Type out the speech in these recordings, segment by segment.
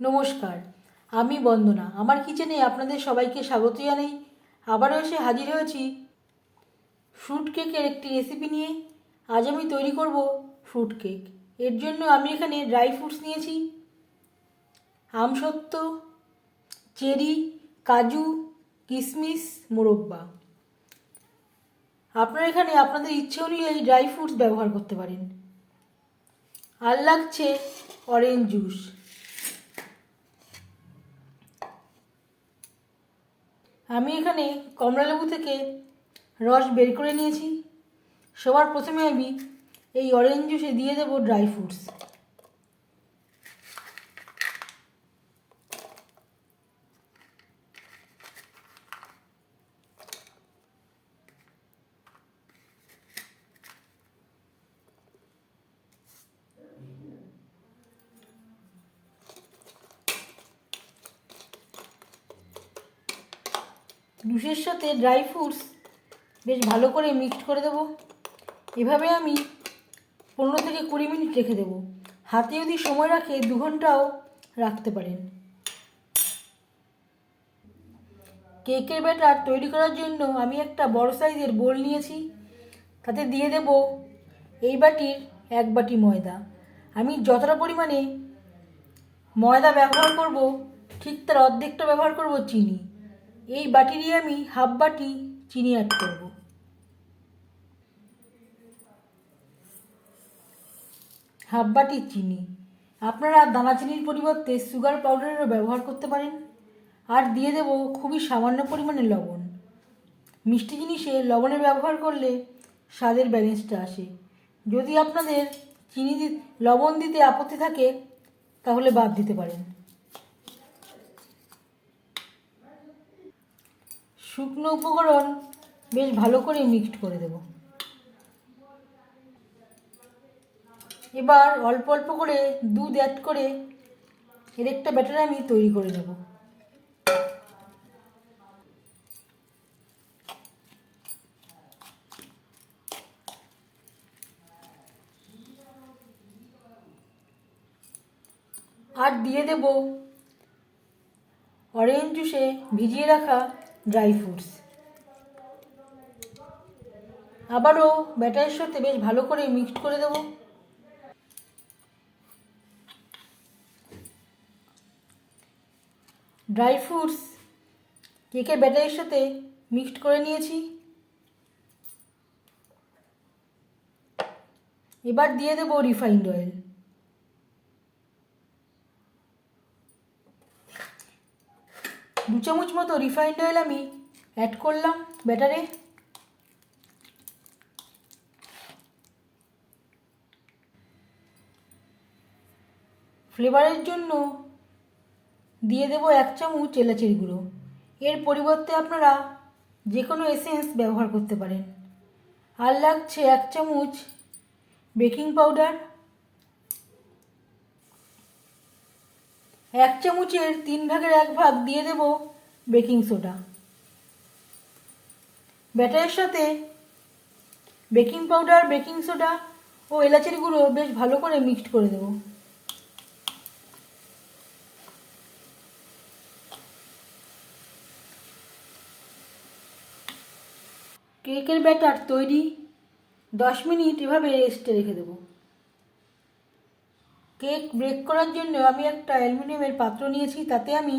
নমস্কার, আমি বন্দনা। আমার কিচেনে আপনাদের সবাইকে স্বাগত জানাই। আবারও এসে হাজির হয়েছি ফ্রুট কেকের একটি রেসিপি নিয়ে। আজ আমি তৈরি করব ফ্রুট কেক এর জন্য আমি এখানে ড্রাই ফ্রুটস নিয়েছি। আমসত্ত্ব চেরি, কাজু কিশমিশ মোরব্বা। আপনারা এখানে আপনাদের ইচ্ছে অনুযায়ী ড্রাই ফ্রুটস ব্যবহার করতে পারেন। আর লাগছে অরেঞ্জ জুস আমি এখানে কমলালেবু থেকে রস বের করে নিয়েছি। সবার প্রথমে আমি এই অরেঞ্জ জুসে দিয়ে দেবো ড্রাই ফ্রুটস জুসের সাথে ড্রাই ফ্রুটস বেশ ভালো করে মিক্সড করে দেবো। এভাবে আমি পনেরো থেকে কুড়ি মিনিট রেখে দেবো। হাতে যদি সময় রাখে, দু ঘন্টাও রাখতে পারেন। কেকের ব্যাটার তৈরি করার জন্য আমি একটা বড় সাইজের বোল নিয়েছি। তাতে দিয়ে দেব এই বাটির এক বাটি ময়দা। আমি যতটা পরিমাণে ময়দা ব্যবহার করব, ঠিক তার অর্ধেকটা ব্যবহার করব চিনি। এই বাটিরই আমি হাফ বাটি চিনি অ্যাড করব। হাফ বাটি চিনি। আপনারা দানা চিনির পরিবর্তে সুগার পাউডারেরও ব্যবহার করতে পারেন। আর দিয়ে দেব খুবই সামান্য পরিমাণে লবণ। মিষ্টি জিনিসে লবণের ব্যবহার করলে স্বাদের ব্যালেন্সটা আসে। যদি আপনাদের চিনি লবণ দিতে আপত্তি থাকে, তাহলে বাদ দিতে পারেন। শুকনো উপকরণ বেশ ভালো করে মিক্সড করে দেব। এবার অল্প অল্প করে দুধ অ্যাড করে এর একটা ব্যাটার আমি তৈরি করে নেব আর দিয়ে দেব অরেঞ্জ জুসে ভিজিয়ে রাখা ড্রাই ফ্রুটস। আবারও ব্যাটারের সাথে বেশ ভালো করে মিক্সড করে দেব। ড্রাই ফ্রুটস কেকের ব্যাটারের সাথে মিক্সড করে নিয়েছি। এবার দিয়ে দেব রিফাইন্ড অয়েল। চামচ মতো রিফাইন্ড অয়েল আমি অ্যাড করলাম, ব্যাটারে। ফ্লেভারের জন্য দিয়ে দেবো এক চামচ এলাচের গুঁড়ো। এর পরিবর্তে আপনারা যে কোনো এসেন্স ব্যবহার করতে পারেন। আর লাগছে এক চামচ বেকিং পাউডার এক চামচের তিন ভাগের এক ভাগ দিয়ে দেব বেকিং সোডা। ব্যাটারের সাথে বেকিং পাউডার, বেকিং সোডা ও এলাচের গুঁড়ো বেশ ভালো করে মিক্সড করে দেব। কেকের ব্যাটার তৈরি দশ মিনিট এভাবে রেস্টে রেখে দেবো। কেক ব্রেক করার জন্য আমি একটা অ্যালুমিনিয়ামের পাত্র নিয়েছি, তাতে আমি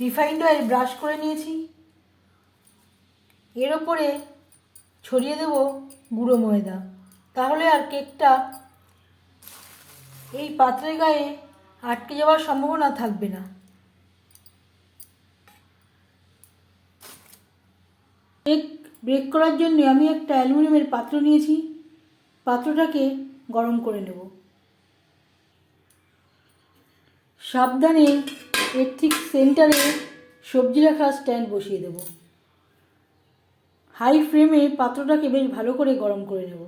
রিফাইন্ড অয়েল ব্রাশ করে নিয়েছি। এর ওপরে ছড়িয়ে দেব গুঁড়ো ময়দা। তাহলে আর কেকটা এই পাত্রের গায়ে আটকে যাওয়ার সম্ভাবনা থাকবে না। কেক ব্রেক করার জন্য আমি একটা অ্যালুমিনিয়ামের পাত্র নিয়েছি। পাত্রটাকে গরম করে নেব। সাবধানে, এর ঠিক সেন্টারে সবজি রাখার স্ট্যান্ড বসিয়ে দেব। হাই ফ্লেমে পাত্রটাকে বেশ ভালো করে গরম করে নেব।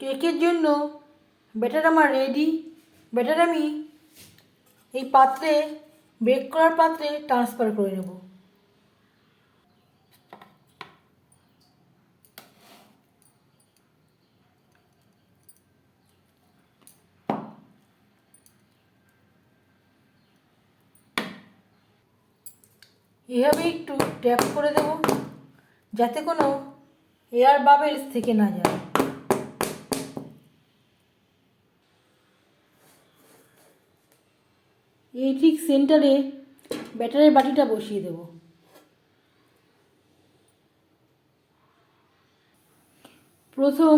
কেকের জন্য ব্যাটার আমার রেডি ব্যাটার আমি এই পাত্রে বেক করার পাত্রে ট্রান্সফার করে নেব। এভাবে একটু ট্যাপ করে দেব, যাতে কোনো এয়ার বাবেলস থেকে না যায়। এই ঠিক সেন্টারে ব্যাটারের বাটিটা বসিয়ে দেব। প্রথম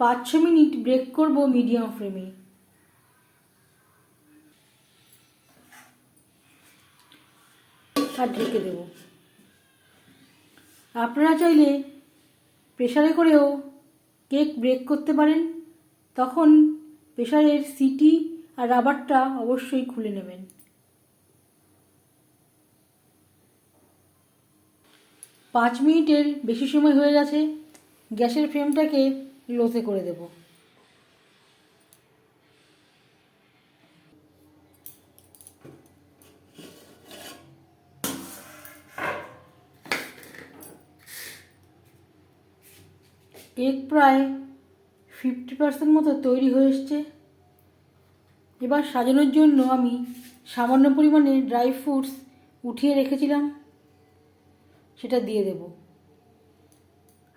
পাঁচ ছ মিনিট ব্রেক করব মিডিয়াম ফ্লেমে আর ঢেকে দেব। আপনারা চাইলে প্রেশারে করেও কেক ব্রেক করতে পারেন। তখন প্রেশারের সিটি আর রাবারটা অবশ্যই খুলে নেবেন। পাঁচ মিনিটের বেশি সময় হয়ে গেছে। গ্যাসের ফ্লেমটাকে লোতে করে দেব। কেক প্রায় ফিফটি পার্সেন্ট মতো তৈরি হয়ে এসছে। এবার সাজানোর জন্য আমি সামান্য পরিমাণে ড্রাই ফ্রুটস উঠিয়ে রেখেছিলাম। সেটা দিয়ে দেব।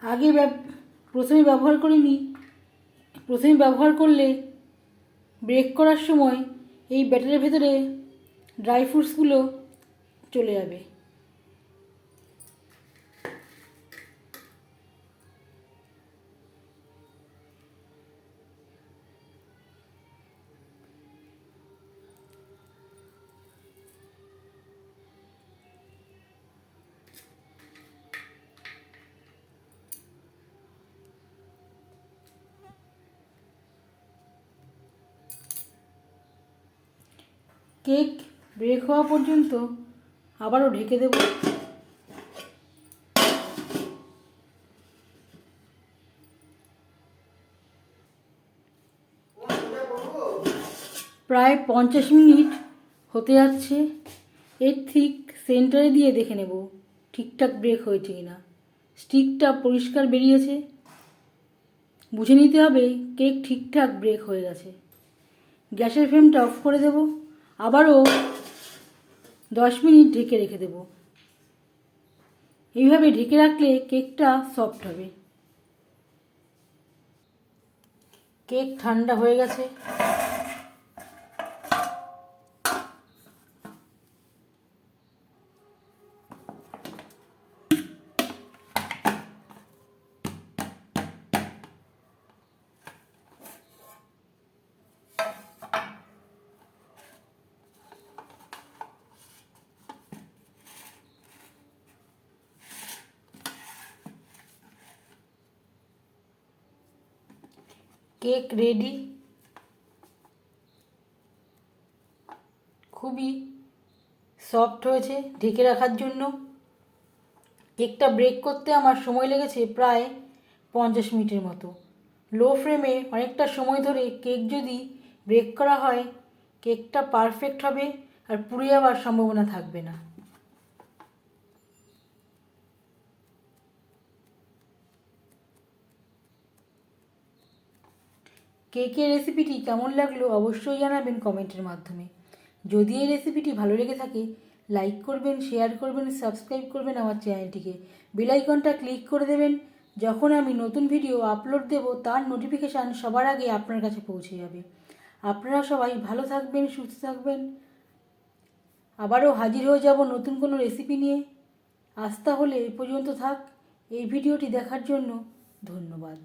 আগে প্রথমে ব্যবহার করিনি। প্রথমে ব্যবহার করলে ব্রেক করার সময় এই ব্যাটারের ভেতরে ড্রাই ফ্রুটসগুলো চলে যাবে। কেক ব্রেক হওয়া পর্যন্ত আবারও ঢেকে দেব। প্রায় পঞ্চাশ মিনিট হতে যাচ্ছে। এর ঠিক সেন্টারে দিয়ে দেখে নেব ঠিকঠাক ব্রেক হয়েছে কিনা। স্টিকটা পরিষ্কার বেরিয়েছে। বুঝে নিতে হবে কেক ঠিকঠাক ব্রেক হয়ে গেছে। গ্যাসের ফ্লেমটা অফ করে দেব। আবারও দশ মিনিট ঢেকে রেখে দেব। এইভাবে ঢেকে রাখলে কেকটা সফট হবে। কেক ঠান্ডা হয়ে গেছে। Cake ready. খুবই সফট হয়েছে ঢেকে রাখার জন্য। কেকটা ব্রেক করতে আমার সময় লেগেছে প্রায় পঞ্চাশ মিনিটের মতো। লো ফ্লেমে অনেকটা সময় ধরে কেক যদি ব্রেক করা হয়, কেকটা পারফেক্ট হবে আর পুড়ে যাওয়ার সম্ভাবনা থাকবে না। কেকের রেসিপিটি কেমন লাগল অবশ্যই জানাবেন কমেন্টের মাধ্যমে। যদি এই রেসিপিটি ভালো লেগে থাকে লাইক করবেন শেয়ার করবেন সাবস্ক্রাইব করবেন আমার চ্যানেলটিকে বেল আইকনটা ক্লিক করে দেবেন, যখন আমি নতুন ভিডিও আপলোড দেব, তার নোটিফিকেশান সবার আগে আপনার কাছে পৌঁছে যাবে। আপনারা সবাই ভালো থাকবেন, সুস্থ থাকবেন। আবারও হাজির হয়ে যাব নতুন কোনো রেসিপি নিয়ে। আজ তাহলে এ পর্যন্ত থাক। এই ভিডিওটি দেখার জন্য ধন্যবাদ।